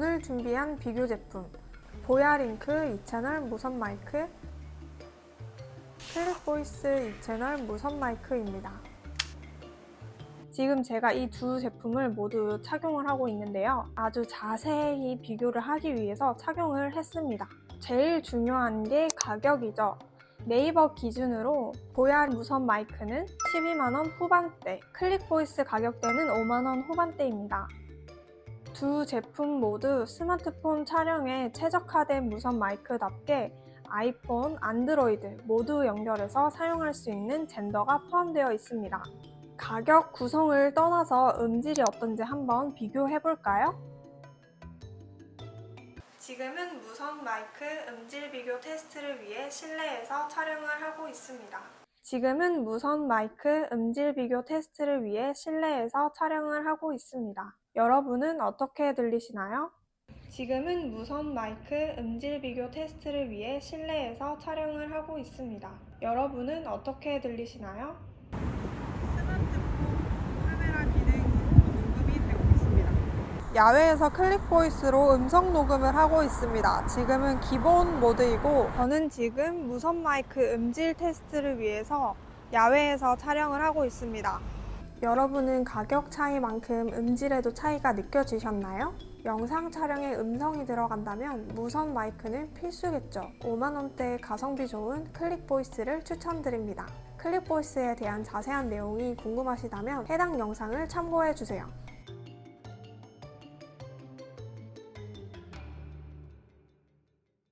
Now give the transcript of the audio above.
오늘 준비한 비교 제품 보야링크 2채널 무선 마이크 클릭보이스 2채널 무선 마이크입니다. 지금 제가 이 두 제품을 모두 착용을 하고 있는데요. 아주 자세히 비교를 하기 위해서 착용을 했습니다. 제일 중요한 게 가격이죠. 네이버 기준으로 보야 무선 마이크는 12만원 후반대, 클릭보이스 가격대는 5만원 후반대입니다. 두 제품 모두 스마트폰 촬영에 최적화된 무선 마이크답게 아이폰, 안드로이드 모두 연결해서 사용할 수 있는 젠더가 포함되어 있습니다. 가격 구성을 떠나서 음질이 어떤지 한번 비교해 볼까요? 지금은 무선 마이크 음질 비교 테스트를 위해 실내에서 촬영을 하고 있습니다. 지금은 무선 마이크 음질 비교 테스트를 위해 실내에서 촬영을 하고 있습니다. 여러분은 어떻게 들리시나요? 지금은 무선 마이크 음질 비교 테스트를 위해 실내에서 촬영을 하고 있습니다. 여러분은 어떻게 들리시나요? 스마트폰 카메라 기능으로 녹음이 되고 있습니다. 야외에서 클릭 보이스로 음성 녹음을 하고 있습니다. 지금은 기본 모드이고 저는 지금 무선 마이크 음질 테스트를 위해서 야외에서 촬영을 하고 있습니다. 여러분은 가격 차이만큼 음질에도 차이가 느껴지셨나요? 영상 촬영에 음성이 들어간다면 무선 마이크는 필수겠죠. 5만원대 가성비 좋은 클릭 보이스를 추천드립니다. 클릭 보이스에 대한 자세한 내용이 궁금하시다면 해당 영상을 참고해 주세요.